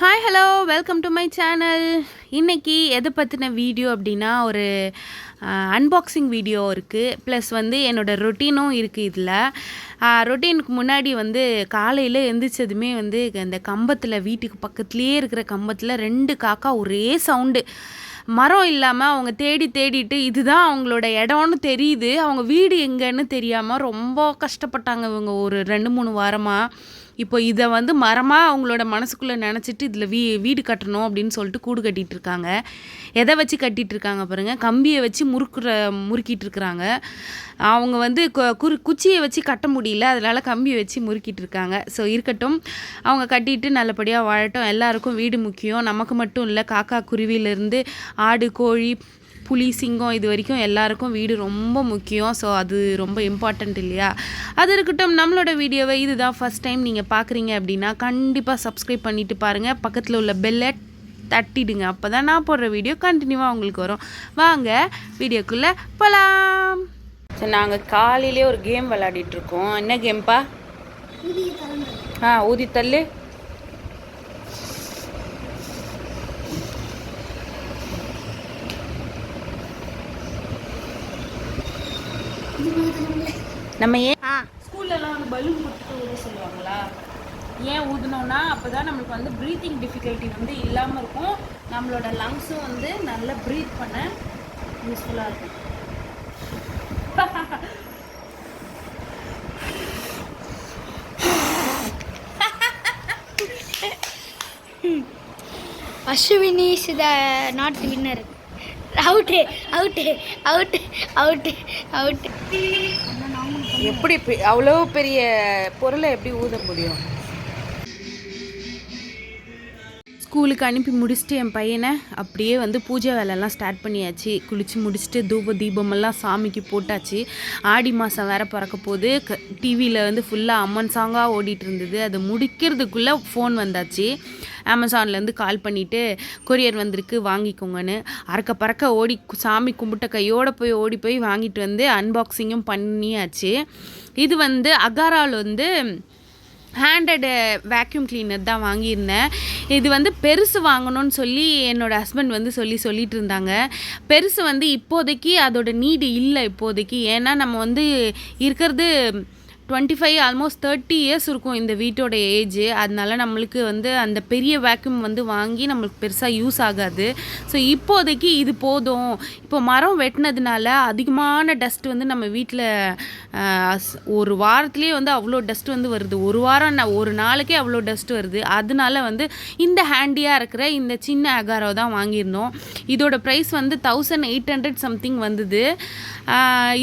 Hi hello welcome to my channel இன்றைக்கி எதை பற்றின வீடியோ அப்படின்னா ஒரு அன்பாக்சிங் வீடியோ இருக்குது ப்ளஸ் வந்து என்னோடய ரொட்டீனும் இருக்குது இதில். ரொட்டீனுக்கு முன்னாடி வந்து காலையில் எந்திரிச்சதுமே வந்து இந்த கம்பத்தில் வீட்டுக்கு பக்கத்துலேயே இருக்கிற கம்பத்தில் ரெண்டு காக்கா ஒரே சவுண்டு மரம் இல்லாமல் அவங்க தேடி தேடிட்டு இதுதான் அவங்களோட இடம்னு தெரியுது. அவங்க வீடு எங்கன்னு தெரியாமல் ரொம்ப கஷ்டப்பட்டாங்க இவங்க ஒரு ரெண்டு மூணு வாரமாக இப்போ இதை வந்து மரமாக அவங்களோட மனசுக்குள்ளே நினச்சிட்டு இதில் வீ வீடு கட்டணும் அப்படின்னு சொல்லிட்டு கூடு கட்டிகிட்டு இருக்காங்க எதை வச்சு கட்டிகிட்டு இருக்காங்க பாருங்கள் கம்பியை வச்சு முறுக்குற முறுக்கிட்டு இருக்கிறாங்க அவங்க வந்து கு- குறு குச்சியை வச்சு கட்ட முடியல. அதனால் கம்பியை வச்சு முறுக்கிட்டு இருக்காங்க ஸோ இருக்கட்டும். அவங்க கட்டிட்டு நல்லபடியாக வாழட்டும். எல்லாருக்கும் வீடு முக்கியம். நமக்கு மட்டும் இல்லை காக்கா குருவியிலேருந்து ஆடு கோழி புலி சிங்கம் இது வரைக்கும் எல்லாருக்கும் வீடு ரொம்ப முக்கியம். ஸோ அது ரொம்ப இம்பார்ட்டண்ட் இல்லையா? அது இருக்கட்டும் நம்மளோட வீடியோவை இதுதான் ஃபஸ்ட் டைம் நீங்கள் பார்க்குறீங்க அப்படின்னா கண்டிப்பாக சப்ஸ்கிரைப் பண்ணிட்டு பாருங்கள் பக்கத்தில் உள்ள பெல்லை தட்டிடுங்க. அப்போ தான் நான் போடுற வீடியோ கண்டினியூவாக உங்களுக்கு வரும். வாங்க வீடியோக்குள்ளே போகலாம் சரி நாங்கள் காலையிலே ஒரு கேம் விளையாடிட்டு இருக்கோம். என்ன கேம்ப்பா ஆ ஊதி நம்ம ஏன் ஸ்கூல்லலாம் வந்து பலூன் கொடுத்து ஊத சொல்லுவாங்களா? ஏன் ஊதுனோன்னா அப்போ தான் நம்மளுக்கு வந்து ப்ரீத்திங் டிஃபிகல்ட்டி வந்து இல்லாமல் இருக்கும். நம்மளோட லங்ஸும் வந்து நல்லா ப்ரீத் பண்ண யூஸ்ஃபுல்லாக இருக்கும். Ashwini is the not winner. Out out out out out எப்படி அவ்வளோ பெரிய பொருளை எப்படி ஊத முடியும்? ஸ்கூலுக்கு அனுப்பி முடிச்சுட்டு என் பையனை அப்படியே வந்து பூஜை வேலையெல்லாம் ஸ்டார்ட் பண்ணியாச்சு. குளித்து முடிச்சுட்டு தூப தீபமெல்லாம் சாமிக்கு போட்டாச்சு. ஆடி மாதம் வேற பிறக்க போது க டிவியில் வந்து ஃபுல்லாக அம்மன் சாங்காக ஓடிட்டு இருந்தது. அதை முடிக்கிறதுக்குள்ளே ஃபோன் வந்தாச்சு. அமேசான்லேருந்து கால் பண்ணிவிட்டு கொரியர் வந்திருக்கு வாங்கிக்கோங்கன்னு. அறக்க பறக்க ஓடி சாமி கும்பிட்ட கையோடு போய் ஓடி போய் வாங்கிட்டு வந்து அன்பாக்சிங்கும் பண்ணியாச்சு. இது வந்து அகாரால் வந்து ஹேண்டடு வேக்யூம் கிளீனர் தான் வாங்கியிருந்தேன். இது வந்து பெருசு வாங்கணும்னு சொல்லி என்னோடய ஹஸ்பண்ட் வந்து சொல்லி சொல்லிட்டு இருந்தாங்க. பெருசு வந்து இப்போதைக்கு அதோட நீடு இல்லை இப்போதைக்கு. ஏன்னா நம்ம வந்து இருக்கிறது twenty five almost thirty years இருக்கும் இந்த வீட்டோட ஏஜ் அதனால நம்மளுக்கு வந்து அந்த பெரிய வேக்யூம் வந்து வாங்கி நம்மளுக்கு பெருசாக யூஸ் ஆகாது. ஸோ இப்போதைக்கு இது போதும். இப்போ மரம் வெட்டினதுனால அதிகமான டஸ்ட் வந்து நம்ம வீட்டில் ஒரு வாரத்துலேயே வந்து அவ்வளோ டஸ்ட் வந்து வருது. ஒரு வாரம் ஒரு நாளைக்கே அவ்வளோ டஸ்ட் வருது. அதனால வந்து இந்த ஹேண்டியாக இருக்கிற இந்த சின்ன அகாரோ தான் வாங்கியிருந்தோம். இதோட ப்ரைஸ் வந்து தௌசண்ட் எயிட் ஹண்ட்ரட் சம்திங் வந்தது.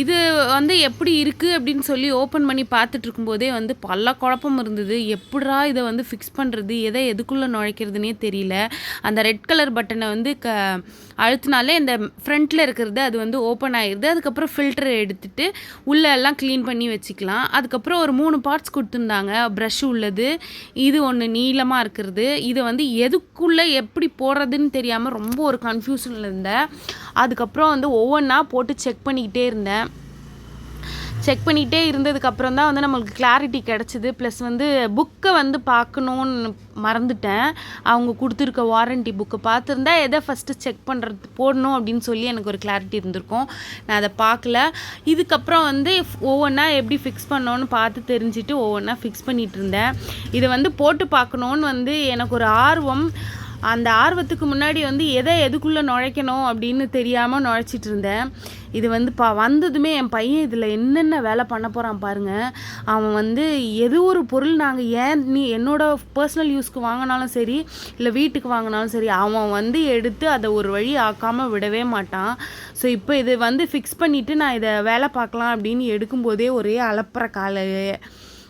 இது வந்து எப்படி இருக்குது அப்படின்னு சொல்லி ஓப்பன் பண்ணி பார்த்துட்டு இருக்கும்போதே வந்து பல குழப்பம் இருந்தது. எப்படா இதை வந்து ஃபிக்ஸ் பண்ணுறது எதை எதுக்குள்ளே நுழைக்கிறதுனே தெரியல. அந்த ரெட் கலர் பட்டனை வந்து க அழுத்தினாலே இந்த ஃப்ரண்ட்டில் இருக்கிறது அது வந்து ஓப்பன் ஆகிடுது அதுக்கப்புறம் ஃபில்டர் எடுத்துட்டு உள்ளே எல்லாம் க்ளீன் பண்ணி வச்சுக்கலாம். அதுக்கப்புறம் ஒரு மூணு பார்ட்ஸ் கொடுத்துருந்தாங்க. ப்ரஷ் உள்ளது இது ஒன்று நீளமாக இருக்கிறது. இதை வந்து எதுக்குள்ளே எப்படி போடுறதுன்னு தெரியாமல் ரொம்ப ஒரு கன்ஃபியூஷனில் இருந்தேன். அதுக்கப்புறம் வந்து ஒவ்வொன்றா போட்டு செக் பண்ணிக்கிட்டே இருந்தேன். செக் பண்ணிகிட்டே இருந்ததுக்கப்புறம் தான் வந்து நம்மளுக்கு கிளாரிட்டி கிடச்சிது. ப்ளஸ் வந்து புக்கை வந்து பார்க்கணுன்னு மறந்துட்டேன். அவங்க கொடுத்துருக்க வாரண்டி புக்கை பார்த்துருந்தா எதை ஃபஸ்ட்டு செக் பண்ணுறது போடணும் அப்படின்னு சொல்லி எனக்கு ஒரு கிளாரிட்டி இருந்திருக்கும். நான் அதை பார்க்கல. இதுக்கப்புறம் வந்து ஒவ்வொன்றா எப்படி ஃபிக்ஸ் பண்ணோன்னு பார்த்து தெரிஞ்சுட்டு ஒவ்வொன்றா ஃபிக்ஸ் பண்ணிகிட்டு இருந்தேன். இதை வந்து போட்டு பார்க்கணுன்னு வந்து எனக்கு ஒரு ஆர்வம். அந்த ஆர்வத்துக்கு முன்னாடி வந்து எதை எதுக்குள்ளே நுழைக்கணும் அப்படின்னு தெரியாமல் நுழைச்சிட்டு இருந்தேன். இது வந்து பா வந்ததுமே என் பையன் இதில் என்னென்ன வேலை பண்ண போகிறான் பாருங்கள் அவன் வந்து எது ஒரு பொருள் நாங்கள் ஏன் நீ என்னோட பர்சனல் யூஸ்க்கு வாங்கினாலும் சரி இல்லை வீட்டுக்கு வாங்கினாலும் சரி அவன் வந்து எடுத்து அதை ஒரு வழி ஆக்காமல் விடவே மாட்டான். ஸோ இப்போ இது வந்து ஃபிக்ஸ் பண்ணிவிட்டு நான் இதை வேலை பார்க்கலாம் அப்படின்னு எடுக்கும்போதே ஒரே அலப்புற காலையே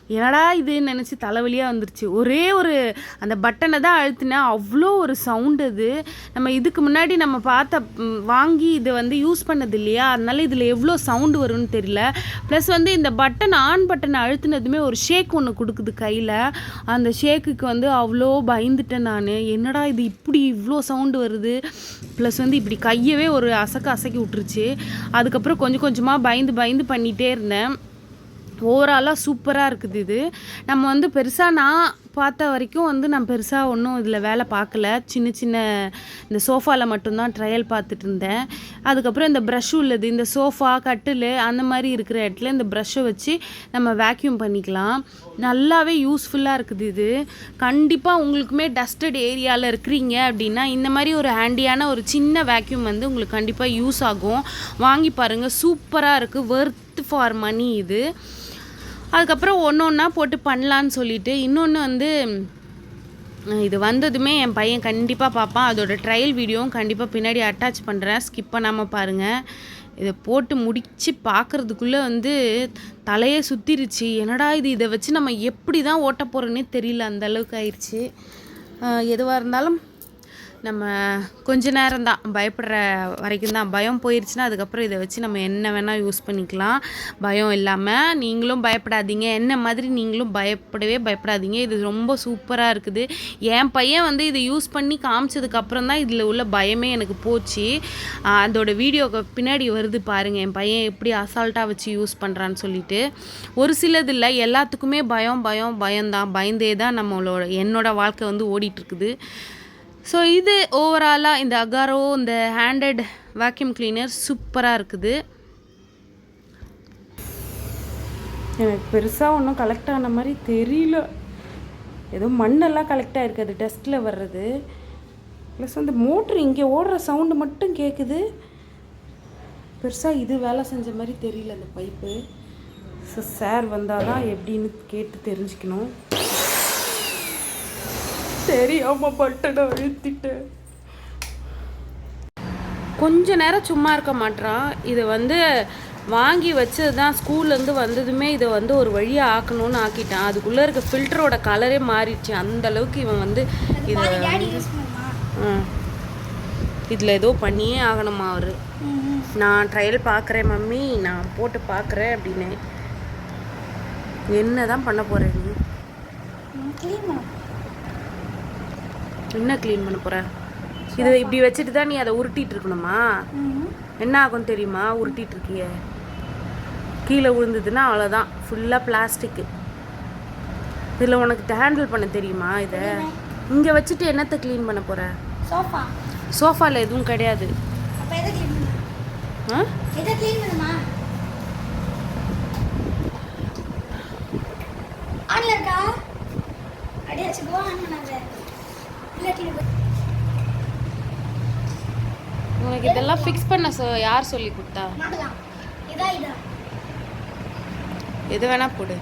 என்னடா இதுன்னு நினச்சி தலைவலியாக வந்துருச்சு. ஒரே ஒரு அந்த பட்டனை தான் அழுத்தினா. அவ்வளோ ஒரு சவுண்டு அது. நம்ம இதுக்கு முன்னாடி நம்ம பார்த்த வாங்கி இதை வந்து யூஸ் பண்ணது இல்லையா? அதனால இதில் எவ்வளோ சவுண்டு வரும்னு தெரியல. ப்ளஸ் வந்து இந்த பட்டன் ஆன் பட்டனை அழுத்தினதுமே ஒரு ஷேக் ஒன்று கொடுக்குது கையில். அந்த ஷேக்குக்கு வந்து அவ்வளோ பயந்துட்டேன் நான். என்னடா இது இப்படி இவ்வளோ சவுண்டு வருது? ப்ளஸ் வந்து இப்படி கையவே ஒரு அசக்க அசக்கி விட்டுருச்சு. அதுக்கப்புறம் கொஞ்சம் கொஞ்சமாக பயந்து பயந்து பண்ணிகிட்டே இருந்தேன். ஓவராலாக சூப்பராக இருக்குது இது. நம்ம வந்து பெருசாக நான் பார்த்த வரைக்கும் வந்து நான் பெருசாக ஒன்றும் இதில் வேலை பார்க்கல. சின்ன சின்ன இந்த சோஃபாவில் மட்டும்தான் ட்ரையல் பார்த்துட்டு இருந்தேன். அதுக்கப்புறம் இந்த ப்ரஷ் உள்ளது இந்த சோஃபா கட்டில் அந்த மாதிரி இருக்கிற இடத்துல இந்த ப்ரஷ்ஷை வச்சு நம்ம வேக்யூம் பண்ணிக்கலாம். நல்லாவே யூஸ்ஃபுல்லாக இருக்குது இது. கண்டிப்பாக உங்களுக்குமே டஸ்டட் ஏரியாவில் இருக்கிறீங்க அப்படின்னா இந்த மாதிரி ஒரு ஹேண்டியான ஒரு சின்ன வேக்யூம் வந்து உங்களுக்கு கண்டிப்பாக யூஸ் ஆகும். வாங்கி பாருங்கள் சூப்பராக இருக்குது ஒர்த் ஃபார் மணி இது. அதுக்கப்புறம் ஒன்று ஒன்றா போட்டு பண்ணலான்னு சொல்லிட்டு இன்னொன்று வந்து இது வந்ததுமே என் பையன் கண்டிப்பாக பார்ப்பான். அதோடய ட்ரையல் வீடியோவும் கண்டிப்பாக பின்னாடி அட்டாச் பண்ணுறேன் ஸ்கிப் பண்ணாமல் பாருங்கள் இதை போட்டு முடித்து பார்க்குறதுக்குள்ளே வந்து தலையே சுற்றிருச்சு என்னடா இது? இதை வச்சு நம்ம எப்படி தான் ஓட்ட போகிறோன்னே தெரியல அந்தளவுக்கு ஆயிடுச்சு எதுவாக இருந்தாலும் நம்ம கொஞ்ச நேரம் தான் பயப்படுற வரைக்கும் தான் பயம் போயிடுச்சுன்னா அதுக்கப்புறம் இதை வச்சு நம்ம என்ன வேணால் யூஸ் பண்ணிக்கலாம். பயம் இல்லாமல் நீங்களும் பயப்படாதீங்க. என்ன மாதிரி நீங்களும் பயப்படவே பயப்படாதீங்க. இது ரொம்ப சூப்பராக இருக்குது. என் பையன் வந்து இதை யூஸ் பண்ணி காமிச்சதுக்கப்புறம் தான் இதில் உள்ள பயமே எனக்கு போச்சு. அதோட வீடியோ பின்னாடி வருது பாருங்கள் என் பையன் எப்படி அசால்ட்டாக வச்சு யூஸ் பண்ணுறான்னு சொல்லிட்டு. ஒரு சிலது இல்லை. எல்லாத்துக்குமே பயம் பயம் பயம்தான். பயந்தே தான் நம்மளோட என்னோடய வாழ்க்கை வந்து ஓடிட்டுருக்குது ஸோ இது ஓவராலாக இந்த அகாரோ இந்த ஹேண்டட் வேக்யூம் கிளீனர் சூப்பராக இருக்குது. எனக்கு பெருசாக ஒன்றும் கலெக்ட் ஆன மாதிரி தெரியல. ஏதோ மண்ணெல்லாம் கலெக்ட் ஆகிருக்கு அது டஸ்ட்டில் வர்றது. ப்ளஸ் அந்த மோட்ரு இங்கே ஓடுற சவுண்டு மட்டும் கேட்குது பெருசாக இது வேலை செஞ்ச மாதிரி தெரியல அந்த பைப்பு ஸோ சார் வந்தால் தான் எப்படின்னு கேட்டு தெரிஞ்சுக்கணும். தெரியாம பட்டட அழுத்திட்டேன் கொஞ்ச நேரம் சும்மா இருக்க மாட்றான். இதை வந்து வாங்கி வச்சது தான் ஸ்கூல்லேருந்து வந்ததுமே இதை வந்து ஒரு வழியாக ஆக்கணும்னு ஆக்கிட்டான். அதுக்குள்ளே இருக்க ஃபில்டரோட கலரே மாறிடுச்சு. அந்த அளவுக்கு இவன் வந்து இதை டேடி யூஸ் பண்ணுமா? இதில் ஏதோ பண்ணியே ஆகணுமா அவர். நான் ட்ரையல் பார்க்குறேன் மம்மி. நான் போட்டு பார்க்குறேன் அப்படின்னு. என்ன தான் பண்ண போகிற நீ? என்ன க்ளீன் பண்ண போற? இதை இப்படி வச்சுட்டு தான் நீ அதை உருட்டிட்டு இருக்கணுமா? என்ன ஆகும் தெரியுமா? உருட்டிட்டு இருக்கிய. கீழே விழுந்ததுன்னா அவ்வளோதான் ஃபுல்லாக பிளாஸ்டிக்கு இதில் உனக்கு ஹேண்டில் பண்ண தெரியுமா இதை? இங்கே வச்சுட்டு என்னத்தை க்ளீன் பண்ண போற? சோஃபா சோஃபாவில் எதுவும் கிடையாது. ஆன்ல இருக்கா? ஆன் பண்ணாத. இல்லாட்டி உனக்கு இதெல்லாம் ஃபிக்ஸ் பண்ண சொ யார் சொல்லி கொடுத்தா? எது வேணா போடு.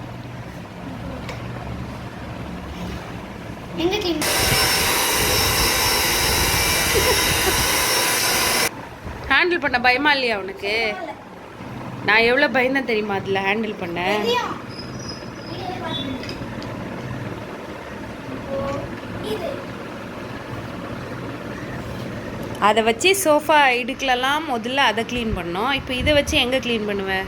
ஹேண்டில் பண்ண பயமா இல்லையா உனக்கு? நான் எவ்வளோ பயந்தேன் தெரியுமா அதில் ஹேண்டில் பண்ண? இது. அதை வச்சு சோஃபா இடுக்கலலாம் முதல்ல அதை க்ளீன் பண்ணோம் இப்போ இதை வச்சு எங்கே க்ளீன் பண்ணுவேன்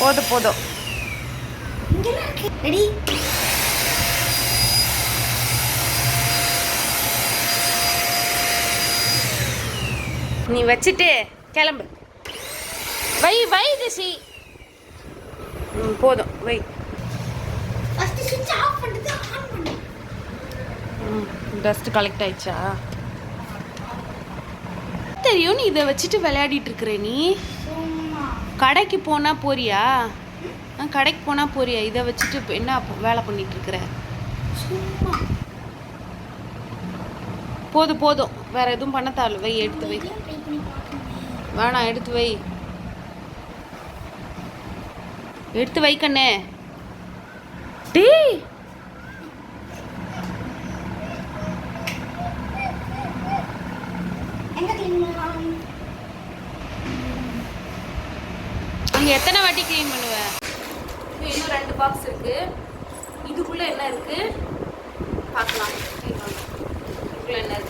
போதும் போதும். ரெடி நீ வச்சுட்டு கிளம்பு. வை வை திசி. ம் போதும் வை. டஸ்ட் கலெக்ட் ஆயிடுச்சா? தெரியும் நீ இதை வச்சுட்டு விளையாடிட்டு இருக்கிற நீ. கடைக்கு போனா போறியா? கடைக்கு போனா போறியா? இதை வச்சுட்டு என்ன வேலை பண்ணிட்டு இருக்கிற? போதும் போதும். வேற எதுவும் பண்ண வை எடுத்து வை. வேணாம் எடுத்து வை. எடுத்து வை கண்ணே. டேய். எங்க க்ளீன் பண்ணலாம் அங்க எத்தனை வாட்டி க்ளீன் பண்ணுவ? இன்னும் ரெண்டு பாக்ஸ் இருக்கு. இதுக்குள்ள என்ன இருக்கு? பார்க்கலாம். இதுக்குள்ள என்ன இருக்கு?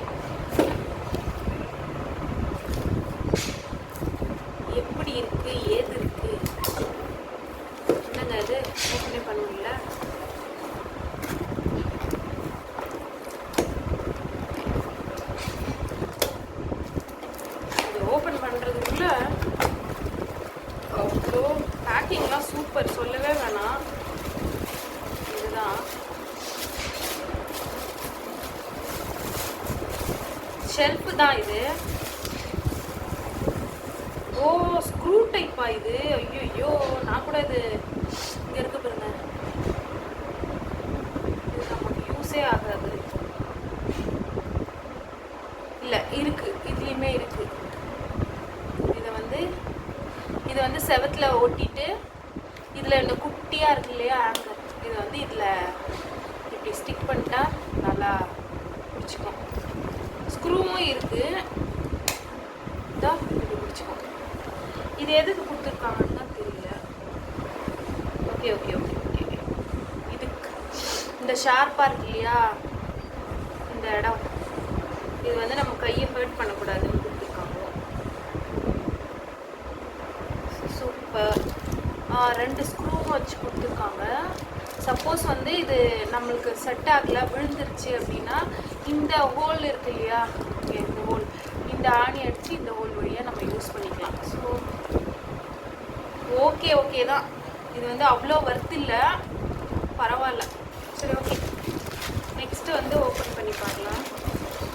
ஸ்க்ரூ டைப்பா இது? ஐயோ நான் கூட இது இங்க இருக்க பாருங்க. இது நமக்கு யூஸே ஆகாது. இல்ல இருக்கு. இதுலயுமே இருக்கு. இதை வந்து இதை வந்து செவத்துல ஒட்டிட்டு இதுல இந்த குட்டியா இருக்கு இல்லையா ஆங்கர் இதை வந்து இதுல இப்படி ஸ்டிக் பண்ணிட்டா நல்லா பிடிச்சிக்கும். ஸ்க்ரூவும் இருக்கு. இதான் இது எதுக்கு கொடுத்துருக்காங்கன்னு தான் தெரியல. ஓகே ஓகே ஓகே ஓகே இதுக்கு இந்த ஷார்ப்பாக இருக்கு இல்லையா? இந்த இடம். இது வந்து நம்ம கையை ஹர்ட் பண்ணக்கூடாதுன்னு கொடுத்துருக்காங்க. சூப்பர் ரெண்டு ஸ்க்ரூவும் வச்சு கொடுத்துருக்காங்க. சப்போஸ் வந்து இது நம்மளுக்கு செட் ஆகல விழுந்துருச்சு அப்படின்னா இந்த ஹோல் இருக்கு இல்லையா? இந்த ஹோல் இந்த ஆணி அடித்து இந்த ஹோல் வழியாக நம்ம யூஸ் பண்ணிக்கலாம் ஸோ ஓகே ஓகே தான். இது வந்து அவ்வளோ ஒர்த் இல்லை. பரவாயில்ல. சரி ஓகே. நெக்ஸ்ட்டு வந்து ஓப்பன் பண்ணி பார்க்கலாம்.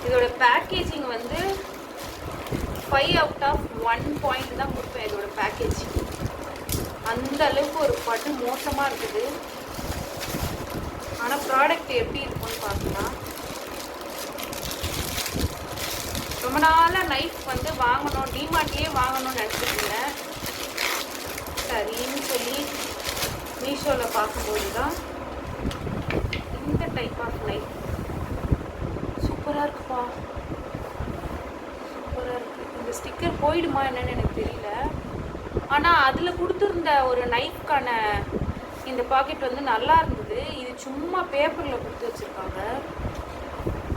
இதோட பேக்கேஜிங் வந்து five out of one point தான் கொடுப்பேன் இதோட பேக்கேஜிங் அந்த அளவுக்கு ஒரு படு மோசமாக இருக்குது. ஆனால் ப்ராடக்ட் எப்படி இருக்கும்னு பார்க்கலாம். ரொம்ப நாளாக நைஃப் வந்து வாங்கணும் டிமார்ட்லேயே வாங்கணும்னு நினச்சிருந்தேன் சரின்னு சொல்லி மீஷோவில் பார்க்கும்போது தான் இந்த டைப் ஆஃப் லைஃப் சூப்பராக இருக்குப்பா. சூப்பராக இருக்குது இந்த ஸ்டிக்கர் போயிடுமா என்னன்னு எனக்கு தெரியல. ஆனால் அதில் கொடுத்துருந்த ஒரு நைஃப்க்கான இந்த பாக்கெட் வந்து நல்லா இருந்தது. இது சும்மா பேப்பரில் கொடுத்து வச்சுருக்காங்க.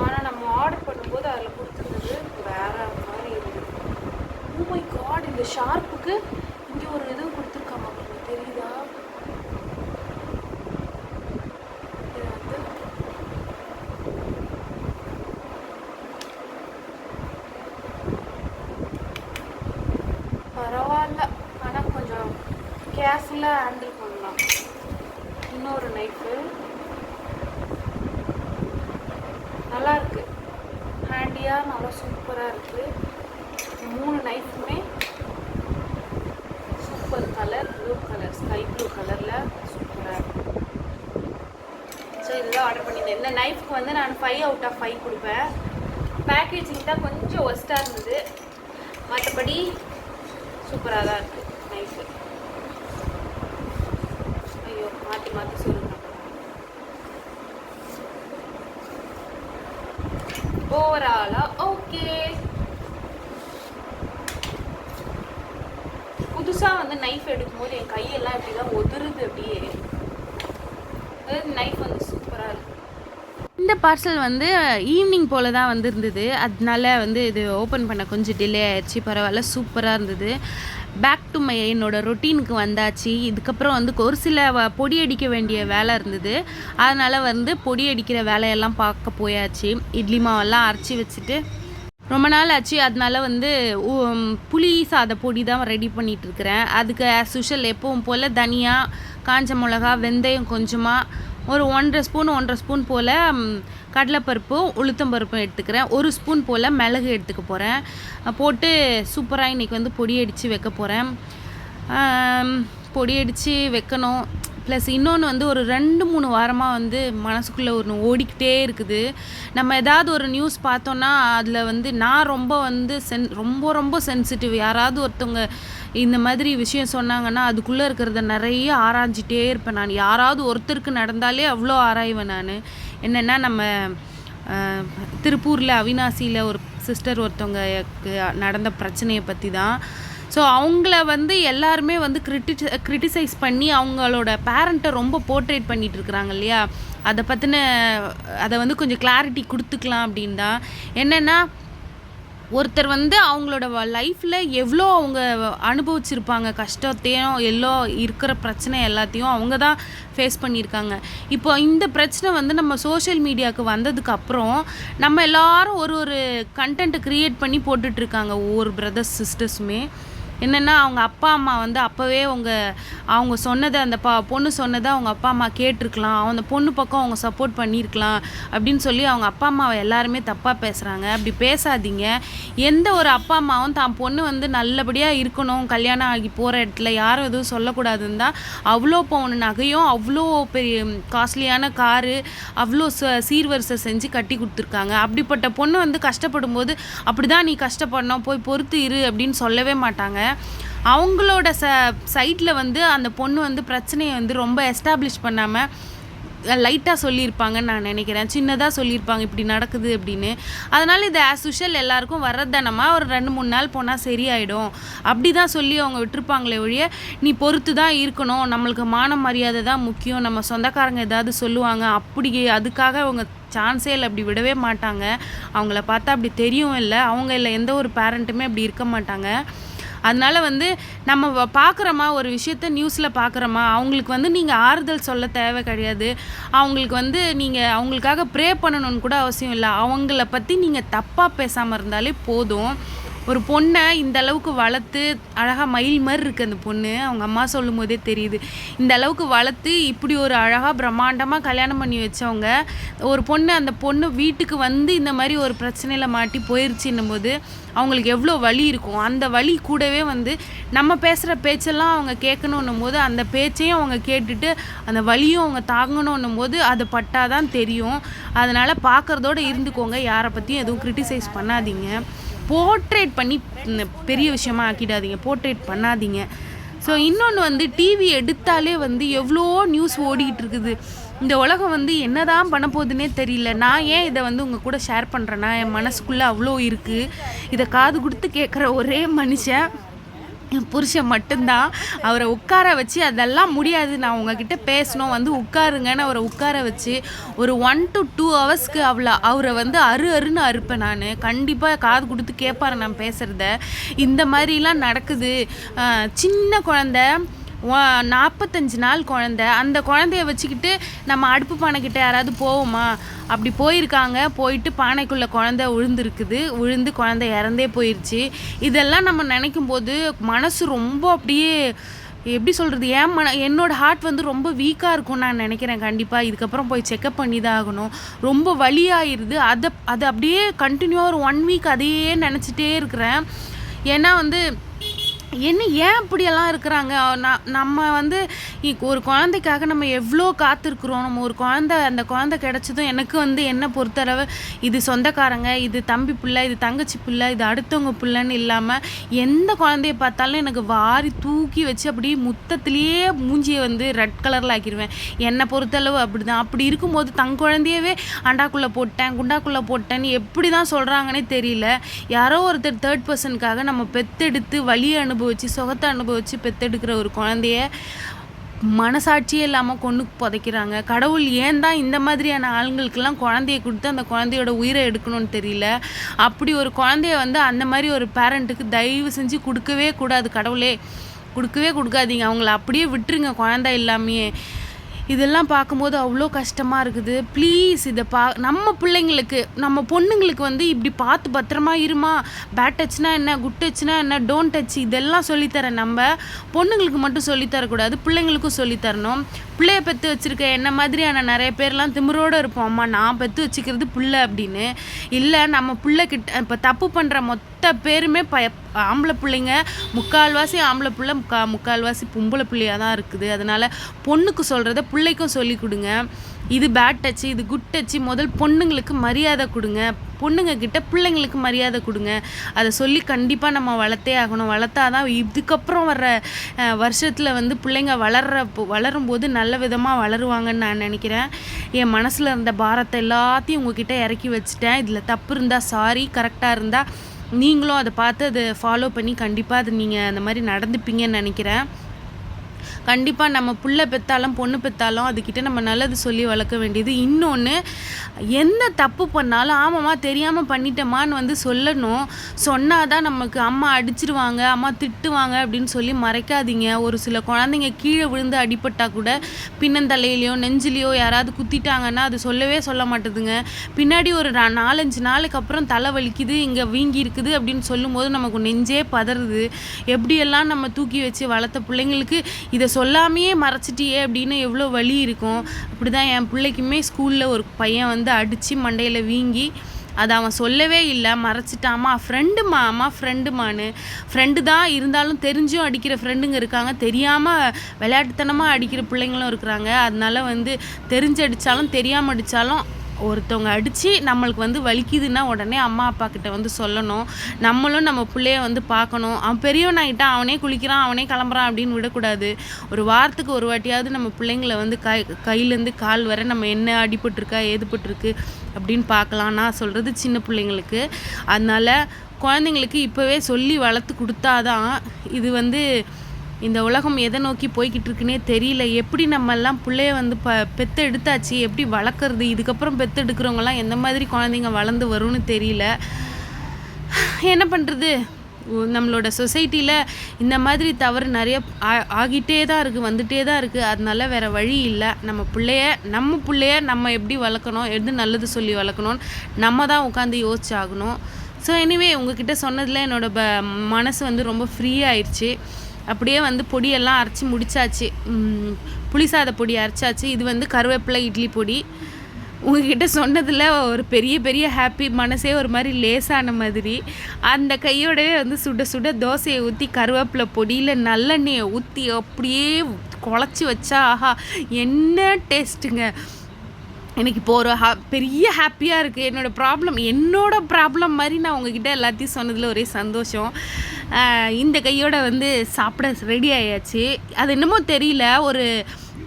ஆனால் நம்ம ஆர்டர் பண்ணும்போது அதில் கொடுத்துருந்தது வேற மாதிரி இருந்தது. ஓ மை காட் இந்த ஷார்ப்புக்கு இங்கே ஒரு இது கொடுத்துருக்காங்க உங்களுக்கு தெரியுதா இது வந்து பரவாயில்ல ஆனால் கொஞ்சம் கேஸில் ஹேண்டில் பண்ணலாம். இன்னொரு நைஃபு. நல்லாயிருக்கு. ஹேண்டியாக நல்லா சூப்பராக இருக்குது மூணு நைஃபுமே super colour blue colour sky blue கலரில் சூப்பராக இருக்கு. ஸோ இதுதான் ஆர்டர் பண்ணியிருந்தேன். இந்த நைஃப்க்கு வந்து நான் ஃபைவ் அவுட் ஆஃப் ஃபைவ் கொடுப்பேன். பேக்கேஜிங் தான் கொஞ்சம் ஒஸ்ட்டாக இருந்தது. மற்றபடி சூப்பராக தான் இருக்குது நைஃபு ஐயோ மாற்றி மாற்றி சொல்லுங்க. ஓவராலா ஓகே புதுசாக வந்து நைஃப் எடுக்கும்போது என் கையெல்லாம் இப்படி தான் ஒதுருது அப்படியே. நைஃப் வந்து சூப்பராக இருக்கு. இந்த பார்சல் வந்து ஈவினிங் போல் தான் வந்திருந்தது. அதனால வந்து இது ஓப்பன் பண்ண கொஞ்சம் டிலே ஆயிடுச்சு. பரவாயில்ல சூப்பராக இருந்தது. பேக் டு என்னோடய என்னோட ரொட்டீனுக்கு வந்தாச்சு. இதுக்கப்புறம் வந்து ஒரு சில பொடி அடிக்க வேண்டிய வேலை இருந்தது. அதனால் வந்து பொடி அடிக்கிற வேலையெல்லாம் பார்க்க போயாச்சு. இட்லி மாவெல்லாம் அரைச்சி வச்சுட்டு ரொம்ப நாள் ஆச்சு. அதனால வந்து புளி சாத பொடி தான் ரெடி பண்ணிகிட்ருக்கிறேன் அதுக்கு ஆஸ் யூஷுவல் எப்பவும் போல் தனியாக காஞ்ச மிளகா வெந்தயம் கொஞ்சமாக ஒரு ஒன்றரை ஸ்பூன் ஒன்றரை ஸ்பூன் போல் கடலைப்பருப்பும் உளுத்தம்பருப்பும் எடுத்துக்கிறேன். ஒரு ஸ்பூன் போல் மிளகு எடுத்துக்க போகிறேன் போட்டு சூப்பராக இன்றைக்கி வந்து பொடி அடித்து வைக்க போகிறேன் பொடி அடித்து வைக்கணும். ப்ளஸ் இன்னொன்று வந்து ஒரு ரெண்டு மூணு வாரமாக வந்து மனசுக்குள்ளே ஒன்று ஓடிக்கிட்டே இருக்குது. நம்ம ஏதாவது ஒரு நியூஸ் பார்த்தோன்னா அதில் வந்து நான் ரொம்ப வந்து சென் ரொம்ப ரொம்ப சென்சிட்டிவ் யாராவது ஒருத்தவங்க இந்த மாதிரி விஷயம் சொன்னாங்கன்னா அதுக்குள்ளே இருக்கிறத நிறைய ஆராய்ஞ்சிட்டே இருப்பேன் நான். யாராவது ஒருத்தருக்கு நடந்தாலே அவ்வளோ ஆராய்வேன் நான். என்னென்னா நம்ம திருப்பூரில் அவினாசியில் ஒரு சிஸ்டர் ஒருத்தவங்க நடந்த பிரச்சனையை பற்றி தான் ஸோ அவங்கள வந்து எல்லாருமே வந்து கிரிட்டி கிரிட்டிசைஸ் பண்ணி அவங்களோட பேரண்ட்டை ரொம்ப போர்ட்ரேட் பண்ணிட்டு இருக்கிறாங்க இல்லையா? அதை பற்றின அதை வந்து கொஞ்சம் கிளாரிட்டி கொடுத்துக்கலாம் அப்படின்னு தான். என்னென்னா ஒருத்தர் வந்து அவங்களோட லைஃப்பில் எவ்வளோ அவங்க அனுபவிச்சிருப்பாங்க கஷ்டத்தையும் எல்லோ இருக்கிற பிரச்சனை எல்லாத்தையும் அவங்க தான் ஃபேஸ் பண்ணியிருக்காங்க. இப்போ இந்த பிரச்சனை வந்து நம்ம சோஷியல் மீடியாவுக்கு வந்ததுக்கு அப்புறம் நம்ம எல்லாரும் ஒரு ஒரு கண்டென்ட்டை க்ரியேட் பண்ணி போட்டுட்ருக்காங்க ஒவ்வொரு பிரதர்ஸ் சிஸ்டர்ஸுமே என்னென்னா அவங்க அப்பா அம்மா வந்து அப்போவே அவங்க அவங்க சொன்னதை அந்த பா பொண்ணு சொன்னதை அவங்க அப்பா அம்மா கேட்டிருக்கலாம். அந்த பொண்ணு பக்கம் அவங்க சப்போர்ட் பண்ணியிருக்கலாம் அப்படின்னு சொல்லி அவங்க அப்பா அம்மாவை எல்லாருமே தப்பாக பேசுகிறாங்க அப்படி பேசாதீங்க. எந்த ஒரு அப்பா அம்மாவும் தான் பொண்ணு வந்து நல்லபடியாக இருக்கணும் கல்யாணம் ஆகி போகிற இடத்துல யாரும் எதுவும் சொல்லக்கூடாதுன்னு தான் அவ்வளோ பவுன் நகையும் அவ்வளோ பெரிய காஸ்ட்லியான காரு அவ்வளோ ச சீர்வரிசை செஞ்சு கட்டி கொடுத்துருக்காங்க. அப்படிப்பட்ட பொண்ணு வந்து கஷ்டப்படும் போது அப்படி தான் நீ கஷ்டப்படணும் போய் பொறுத்து இரு அப்படின்னு சொல்லவே மாட்டாங்க. அவங்களோட ச சைட்டில் வந்து அந்த பொண்ணு வந்து பிரச்சனையை வந்து ரொம்ப எஸ்டாப்ளிஷ் பண்ணாமல் லைட்டாக சொல்லியிருப்பாங்கன்னு நான் நினைக்கிறேன். சின்னதாக சொல்லியிருப்பாங்க இப்படி நடக்குது அப்படின்னு. அதனால் இது ஆஸ் யூஷுவல் எல்லாருக்கும் வரதானமாக ஒரு ரெண்டு மூணு நாள் போனால் சரியாயிடும். அப்படி தான் சொல்லி அவங்க விட்டுருப்பாங்களே ஒழிய நீ பொறுத்து தான் இருக்கணும். நம்மளுக்கு மான மரியாதை தான் முக்கியம். நம்ம சொந்தக்காரங்க ஏதாவது சொல்லுவாங்க அப்படி அதுக்காக அவங்க சான்ஸே இல்லை அப்படி விடவே மாட்டாங்க. அவங்கள பார்த்தா அப்படி தெரியும் இல்லை. அவங்க இல்லை எந்த ஒரு பேரண்ட்டுமே அப்படி இருக்க மாட்டாங்க. அதனால் வந்து நம்ம வ- பார்க்குறோமா ஒரு விஷயத்த நியூஸில் பார்க்குறோமா அவங்களுக்கு வந்து நீங்கள் ஆறுதல் சொல்ல தேவை கிடையாது. அவங்களுக்கு வந்து நீங்கள் அவங்களுக்காக ப்ரே பண்ணணும்னு கூட அவசியம் இல்லை. அவங்கள பற்றி நீங்கள் தப்பாக பேசாமல் இருந்தாலே போதும். ஒரு பொண்ணை இந்த அளவுக்கு வளர்த்து அழகாக மயில் மாதிரி இருக்குது அந்த பொண்ணு. அவங்க அம்மா சொல்லும் போதே தெரியுது. இந்த அளவுக்கு வளர்த்து இப்படி ஒரு அழகாக பிரம்மாண்டமாக கல்யாணம் பண்ணி வச்சவங்க ஒரு பொண்ணு அந்த பொண்ணு வீட்டுக்கு வந்து இந்த மாதிரி ஒரு பிரச்சனையில் மாட்டி போயிருச்சுன்னும் போது அவங்களுக்கு எவ்வளோ வலி இருக்கும். அந்த வலி கூடவே வந்து நம்ம பேசுகிற பேச்செல்லாம் அவங்க கேட்கணுன்னும் போது அந்த பேச்சையும் அவங்க கேட்டுட்டு அந்த வழியும் அவங்க தாங்கணுன்னும் போது அது பட்டாதான் தெரியும். அதனால் பார்க்குறதோட இருந்துக்கோங்க. யாரை பற்றியும் எதுவும் க்ரிட்டிசைஸ் பண்ணாதீங்க. போர்ட்ரேட் பண்ணி பெரிய விஷயமா ஆக்கிடாதீங்க போர்ட்ரேட் பண்ணாதீங்க. ஸோ இன்னொன்று வந்து டிவி எடுத்தாலே வந்து எவ்வளோ நியூஸ் ஓடிக்கிட்டு இருக்குது. இந்த உலகம் வந்து என்ன தான் பண்ண போகுதுன்னே தெரியல. நான் ஏன் இதை வந்து உங்கள் கூட ஷேர் பண்ணுறேன்னா என் மனசுக்குள்ளே அவ்வளோ இருக்குது இதை காது கொடுத்து கேட்குற ஒரே மனுஷன் புருஷன் மட்டும்தான். அவரை உட்கார வச்சு அதெல்லாம் முடியாது. நான் உங்ககிட்ட பேசணும். வந்து உட்காருங்கன்னு அவரை உட்கார வச்சு ஒரு ஒன் டு டூ ஹவர்ஸ்க்கு அவ்வளோ அவரை வந்து அரு அருன்னு அறுப்பேன் நான். கண்டிப்பாக காது கொடுத்து கேட்பாரு நான் பேசுகிறத இந்த மாதிரிலாம் நடக்குது. சின்ன குழந்த நாற்பத்தஞ்சு நாள் குழந்த. அந்த குழந்தைய வச்சுக்கிட்டு நம்ம அடுப்பு பானைக்கிட்ட யாராவது போவோமா? அப்படி போயிருக்காங்க. போயிட்டு பானைக்குள்ளே குழந்தை விழுந்துருக்குது விழுந்து குழந்தை இறந்தே போயிடுச்சு இதெல்லாம் நம்ம நினைக்கும் போது மனசு ரொம்ப அப்படியே எப்படி சொல்கிறது ஏன் மன என்னோட ஹார்ட் வந்து ரொம்ப வீக்காக இருக்கும் நான் நினைக்கிறேன் கண்டிப்பாக இதுக்கப்புறம் போய் செக்கப் பண்ணி தான் ஆகணும் ரொம்ப வலியாயிருது. அதை அது அப்படியே கண்டினியூவாக ஒரு ஒன் வீக் அதையே நினச்சிட்டே இருக்கிறேன். ஏன்னா வந்து என்ன ஏன் இப்படியெல்லாம் இருக்கிறாங்க? நம்ம வந்து ஒரு குழந்தைக்காக நம்ம எவ்வளோ காத்திருக்கிறோம்? நம்ம ஒரு குழந்தை அந்த குழந்தை கிடச்சதும் எனக்கு வந்து என்ன பொறுத்தளவு இது சொந்தக்காரங்க இது தம்பி பிள்ளை இது தங்கச்சி பிள்ளை இது அடுத்தவங்க பிள்ளைன்னு இல்லாமல் எந்த குழந்தைய பார்த்தாலும் எனக்கு வாரி தூக்கி வச்சு அப்படியே முத்தத்திலேயே மூஞ்சியை வந்து ரெட் கலரில் ஆக்கிடுவேன் என்னை பொறுத்தளவு அப்படி தான் அப்படி இருக்கும்போது தன் குழந்தையவே அண்டாக்குள்ளே போட்டேன் குண்டாக்குள்ளே போட்டேன்னு எப்படி தான் சொல்கிறாங்கன்னே தெரியல. யாரோ ஒருத்தர் தேர்ட் பர்சனுக்காக நம்ம பெத்தெடுத்து வலியை அனுபவித்து சுகத்தை அனுபவித்து பெத்தெடுக்கிற ஒரு குழந்தைய மனசாட்சியே இல்லாமல் கொண்டு புதைக்கிறாங்க. கடவுள் ஏன் தான் இந்த மாதிரியான ஆளுங்களுக்கெல்லாம் குழந்தைய கொடுத்து அந்த குழந்தையோட உயிரை எடுக்கணும்னு தெரியல. அப்படி ஒரு குழந்தைய வந்து அந்த மாதிரி ஒரு பேரண்ட்டுக்கு தயவு செஞ்சு கொடுக்கவே கூடாது கடவுளே. கொடுக்கவே கொடுக்காதீங்க. அவங்கள அப்படியே விட்டுருங்க குழந்தை இல்லாமையே. இதெல்லாம் பார்க்கும்போது அவ்வளோ கஷ்டமாக இருக்குது. ப்ளீஸ் இதை பா நம்ம பிள்ளைங்களுக்கு நம்ம பொண்ணுங்களுக்கு வந்து இப்படி பார்த்து பத்திரமா இருமா? பேட் டச்னா என்ன? குட் டச்னா என்ன? டோன்ட் டச் இதெல்லாம் சொல்லித்தரேன் நம்ம. பொண்ணுங்களுக்கு மட்டும் சொல்லித்தரக்கூடாது பிள்ளைங்களுக்கும் சொல்லித்தரணும். பிள்ளைய பெற்று வச்சுருக்க என்ன மாதிரியான நிறைய பேர்லாம் திமிரோடு இருப்போம். அம்மா நான் பெற்று வச்சுக்கிறது பிள்ளை அப்படின்னு. இல்லை நம்ம பிள்ளைக்கிட்ட இப்போ தப்பு பண்ணுற மொத்த பேருமே பய ஆம்பளை பிள்ளைங்க முக்கால்வாசி ஆம்பளை பிள்ளை முக்கா முக்கால்வாசி பொம்பளை பிள்ளையாக தான் இருக்குது. அதனால் பொண்ணுக்கு சொல்கிறத பிள்ளைக்கும் சொல்லி கொடுங்க. இது பேட் டச்சு இது குட் டச்சு முதல் பொண்ணுங்களுக்கு மரியாதை கொடுங்க. பொண்ணுங்க கிட்ட பிள்ளைங்களுக்கு மரியாதை கொடுங்க. அதை சொல்லி கண்டிப்பாக நம்ம வளர்த்தே ஆகணும். வளர்த்தாதான் இதுக்கப்புறம் வர்ற வருஷத்தில் வந்து பிள்ளைங்க வளர்ற வளரும்போது நல்ல விதமாக வளருவாங்கன்னு நான் நினைக்கிறேன். என் மனசில் இருந்த பாரத்தை எல்லாத்தையும் உங்ககிட்ட இறக்கி வச்சுட்டேன். இதில் தப்பு இருந்தால் சாரி கரெக்டாக இருந்தால் நீங்களும் அதை பார்த்து அதை ஃபாலோ பண்ணி கண்டிப்பாக அது நீங்கள் அந்த மாதிரி நடந்துப்பீங்கன்னு நினைக்கிறேன். கண்டிப்பாக நம்ம புள்ள பெத்தாலும் பொண்ணு பெத்தாலும் அதுக்கிட்ட நம்ம நல்லது சொல்லி வளர்க்க வேண்டியது. இன்னொன்று எந்த தப்பு பண்ணாலும் ஆமாம்மா தெரியாமல் பண்ணிட்டேம்மான்னு வந்து சொல்லணும். சொன்னால் தான் நமக்கு அம்மா அடிச்சிருவாங்க அம்மா திட்டுவாங்க அப்படின்னு சொல்லி மறைக்காதீங்க. ஒரு சில குழந்தைங்க கீழே விழுந்து அடிபட்டால் கூட பின்னந்தலையிலையோ நெஞ்சிலையோ யாராவது குத்திட்டாங்கன்னா அது சொல்லவே சொல்ல மாட்டுதுங்க. பின்னாடி ஒரு நாலஞ்சு நாளுக்கு அப்புறம் தலை வலிக்குது இங்கே வீங்கி இருக்குது அப்படின்னு சொல்லும்போது நமக்கு நெஞ்சே பதறுது. எப்படியெல்லாம் நம்ம தூக்கி வச்சு வளர்த்த பிள்ளைங்களுக்கு இதை சொல்லாமையே மறைச்சிட்டியே அப்படின்னு எவ்வளோ வலி இருக்கும். அப்படி தான் என் பிள்ளைக்குமே ஸ்கூலில் ஒரு பையன் வந்து அடித்து மண்டையில் வீங்கி அதை அவன் சொல்லவே இல்லை. மறைச்சிட்டாமா? ஃப்ரெண்டுமா அம்மா ஃப்ரெண்டுமான்னு ஃப்ரெண்டு தான் இருந்தாலும் தெரிஞ்சும் அடிக்கிற ஃப்ரெண்டுங்க இருக்காங்க. தெரியாமல் விளையாட்டுத்தனமாக அடிக்கிற பிள்ளைங்களும் இருக்கிறாங்க. அதனால வந்து தெரிஞ்சு அடித்தாலும் தெரியாமல் அடித்தாலும் ஒருத்தவங்க அடித்து நம்மளுக்கு வந்து வலிக்குதுன்னா உடனே அம்மா அப்பா கிட்ட வந்து சொல்லணும். நம்மளும் நம்ம பிள்ளைய வந்து பார்க்கணும். அவன் பெரியவன் ஆகிட்டான் அவனே குளிக்கிறான் அவனே கிளம்புறான் அப்படின்னு விடக்கூடாது. ஒரு வாரத்துக்கு ஒரு வாட்டியாவது நம்ம பிள்ளைங்கள வந்து கை கையிலேருந்து கால் வரை நம்ம என்ன அடிபட்டிருக்கா ஏதுபட்டிருக்கு அப்படின்னு பார்க்கலாம். நான் சொல்கிறது சின்ன பிள்ளைங்களுக்கு. அதனால் குழந்தைங்களுக்கு இப்போவே சொல்லி வளர்த்து கொடுத்தாதான் இது வந்து இந்த உலகம் எதை நோக்கி போய்கிட்டு இருக்குன்னே தெரியல. எப்படி நம்மெல்லாம் பிள்ளைய வந்து ப பெத்த எடுத்தாச்சு எப்படி வளர்க்குறது? இதுக்கப்புறம் பெற்று எடுக்கிறவங்கலாம் எந்த மாதிரி குழந்தைங்க வளர்ந்து வரும்னு தெரியல. என்ன பண்ணுறது நம்மளோட சொசைட்டியில் இந்த மாதிரி தவறு நிறைய ஆ- ஆகிட்டே தான் இருக்குது வந்துட்டே தான் இருக்குது அதனால வேறு வழி இல்லை. நம்ம பிள்ளைய நம்ம பிள்ளைய நம்ம எப்படி வளர்க்கணும்? எது நல்லது சொல்லி வளர்க்கணும்னு நம்ம தான் உட்காந்து யோசிச்சாகணும். ஸோ எனிவே உங்ககிட்ட சொன்னதில் என்னோட ப மனசு வந்து ரொம்ப ஃப்ரீ ஆயிடுச்சு. அப்படியே வந்து பொடியெல்லாம் அரைச்சி முடிச்சாச்சு. புளிசாத பொடி அரைச்சாச்சு. இது வந்து கருவேப்பிலை இட்லி பொடி. உங்ககிட்ட சொன்னதில் ஒரு பெரிய பெரிய ஹாப்பி மனசே ஒரு மாதிரி லேசான மாதிரி. அந்த கையோடவே வந்து சுட சுட தோசையை ஊற்றி கருவேப்பிலை பொடியில் நல்லெண்ணெயை ஊற்றி அப்படியே குழச்சி வச்சா ஆஹா என்ன டேஸ்ட்டுங்க எனக்கு இப்போ ஒரு ஹா பெரிய ஹாப்பியாக இருக்குது என்னோடய ப்ராப்ளம் என்னோடய ப்ராப்ளம் மாதிரி நான் உங்ககிட்ட எல்லாத்தையும் சொன்னதில் ஒரே சந்தோஷம். இந்த கையோட வந்து சாப்பிட ரெடி ஆயாச்சு. அது என்னமோ தெரியல. ஒரு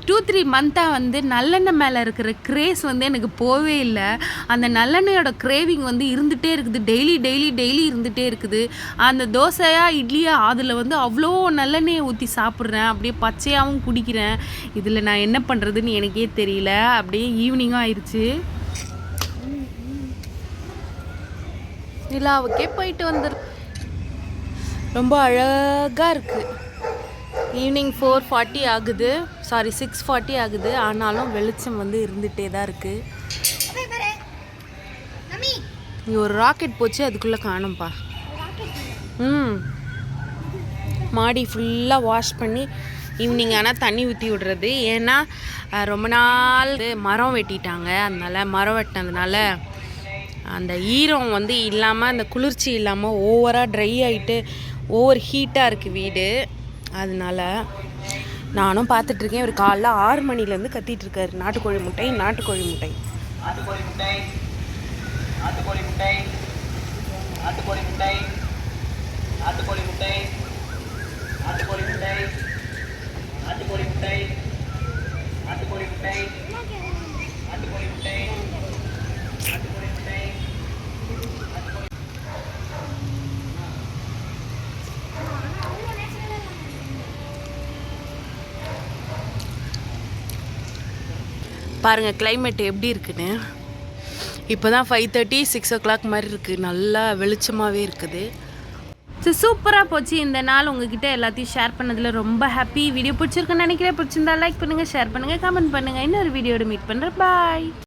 டூ த்ரீ மந்த்தாக வந்து நல்லெண்ணெய் மேலே இருக்கிற க்ரேஸ் வந்து எனக்கு போவே இல்லை. அந்த நல்லெண்ணெயோட க்ரேவிங் வந்து இருந்துகிட்டே இருக்குது. டெய்லி டெய்லி டெய்லி இருந்துகிட்டே இருக்குது. அந்த தோசையாக இட்லியாக அதில் வந்து அவ்வளோ நல்லெண்ணெயை ஊற்றி சாப்பிட்றேன். அப்படியே பச்சையாகவும் குடிக்கிறேன். இதில் நான் என்ன பண்ணுறதுன்னு எனக்கே தெரியல. அப்படியே ஈவினிங்கும் ஆயிடுச்சு நிலாவுக்கே போயிட்டு வந்துரு. ரொம்ப அழகாக இருக்குது ஈவினிங் ஃபோர் ஃபார்ட்டி ஆகுது. சாரி சிக்ஸ் ஃபார்ட்டி ஆகுது. ஆனாலும் வெளிச்சம் வந்து இருந்துகிட்டே தான் இருக்குது இங்கே ஒரு ராக்கெட் போச்சு அதுக்குள்ளே காணும்ப்பா ம். மாடி ஃபுல்லாக வாஷ் பண்ணி ஈவினிங் ஆனால் தண்ணி ஊற்றி விடுறது. ஏன்னா ரொம்ப நாள் மரம் வெட்டிட்டாங்க. அதனால் மரம் வெட்டினதுனால அந்த ஈரம் வந்து இல்லாமல் அந்த குளிர்ச்சி இல்லாமல் ஓவராக ட்ரை ஆகிட்டு ஓவர் ஹீட்டாக இருக்குது வீடு. அதனால நானும் பார்த்துட்ருக்கேன். ஒரு காலைல ஆறு மணிலேருந்து கத்திட்டு இருக்காரு நாட்டுக்கோழி முட்டை நாட்டுக்கோழி முட்டை. நாட்டுக்கோழி முட்டை நாட்டுக்கோழி முட்டை நாட்டுக்கோழி முட்டை நாட்டுக்கோழி முட்டை நாட்டுக்கோழி முட்டை நாட்டுக்கோழி முட்டை நாட்டுக்கோழி முட்டை நாட்டுக்கோழி முட்டை ஆட்டுக்கோழி முட்டை பாருங்கள் கிளைமேட் எப்படி இருக்குன்னு. இப்போ தான் five thirty six o'clock மாதிரி இருக்குது நல்லா வெளிச்சமாகவே இருக்குது. ஸோ சூப்பராக போச்சு. இந்த நாள் உங்ககிட்ட எல்லாத்தையும் ஷேர் பண்ணதில் ரொம்ப ஹாப்பி வீடியோ பிடிச்சிருக்குன்னு நினைக்கிறேன். பிடிச்சிருந்தா லைக் பண்ணுங்கள் ஷேர் பண்ணுங்கள் கமெண்ட் பண்ணுங்கள் இன்னொரு வீடியோட மீட் பண்ணுறேன் பாய்